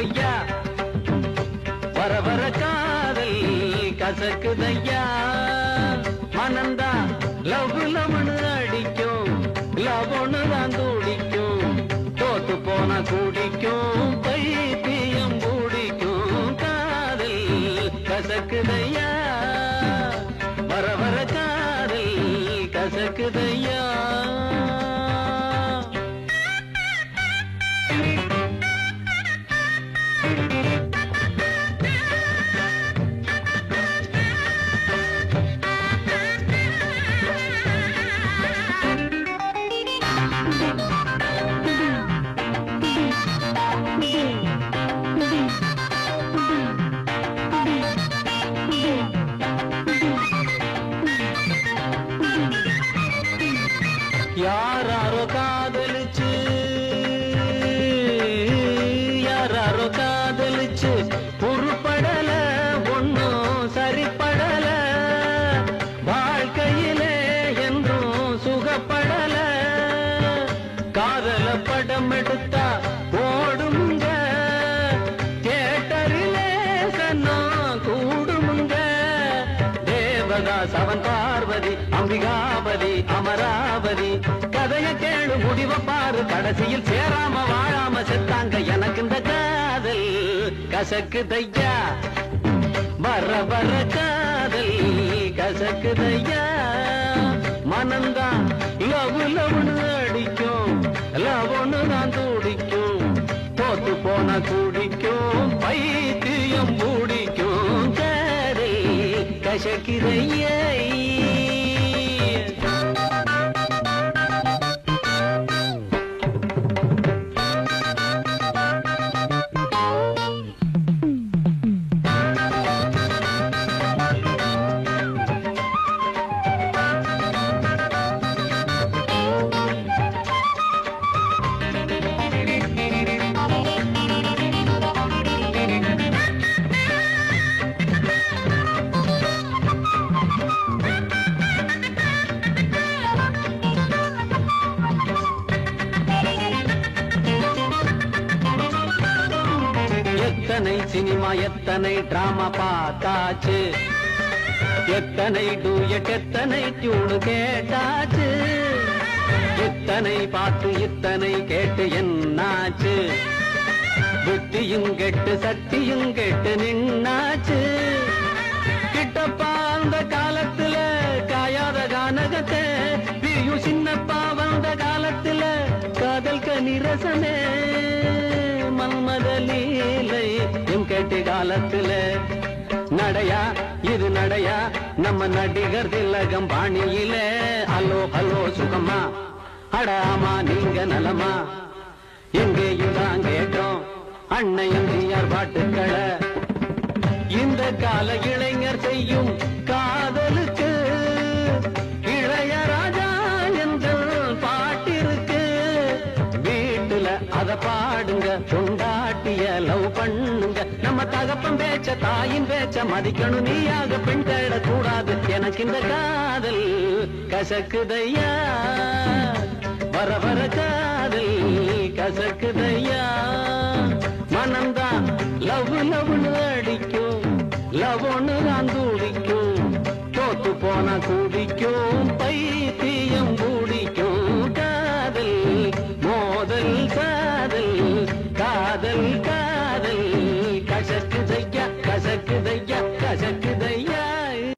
கசக்குதையா வர வர காதல் கசக்குதையா. மனந்தா லவ் லவனு அடிக்கும். லவ்னு தான் துடிக்கும். தோத்து போன குடிக்கும். பைத்தியம் பிடிக்கும். காதல் கசக்குதையா. பார்வதி அம்பிகாபதி அமராவதி. கதைய கேளு முடிவ பாரு. கடைசியில் சேராம வாழாம செத்தாங்க எனக்கு இந்த காதல். கசக்கு தையா வர வர காதல். கசக்கு தையா மனந்தான் லவ் லவ்னு அடிக்கும். லவ்னு நான் துடிக்கும். தோத்து போன குடிக்கும். பைத்தியம் பிடிக்கும் காதல் கசக்குதையா எத்தனை சினிமா எத்தனை டிராமா பார்த்தாச்சு? எத்தனை டூயட் எத்தனை டியூனு கேட்டாச்சு? இத்தனை பாட்டு இத்தனை கேட்டு என்னாச்சு? புத்தியும் கெட்டு சக்தியும் கெட்டு நின்னாச்சு. கிட்டப்பா அந்த காலத்துல காயாத கானகத்தை பிரியு சின்னப்பா வந்த காலத்துல காதல் கனிரசமே மன்மதலி காலத்துல. நடையா இது நடையா நம்ம நடிகர் திலகம் பாணியில. ஹலோ ஹலோ சுகமா அடாமா நீங்க நலமா? எங்கேயும் தான் கேட்டோம் அண்ணையும் ஜிஆர் பாட்டுக்களை. இந்த கால இளைஞர் செய்யும் காதலுக்கு இளையராஜா என்ற பாட்டிருக்கு. வீட்டுல அத பாடுங்க கொண்டாட்டிய லவ் பண்ண. தகப்பம் பேச்ச தாயின் பேச்ச மதிக்கணும் நீயாக பெண் தேடக்கூடாது எனக்கு இந்த காதல் கசக்குதையா? வர வர காதல் கசக்குதையா? மனம்தான் லவ் லவ்னு அடிக்கும். லவ்னு தான் தூடிக்கும். தோத்து போனா கூடிக்கும். பைத்தியம் கூடிக்கும் காதல் மோதல் காதல் காதல்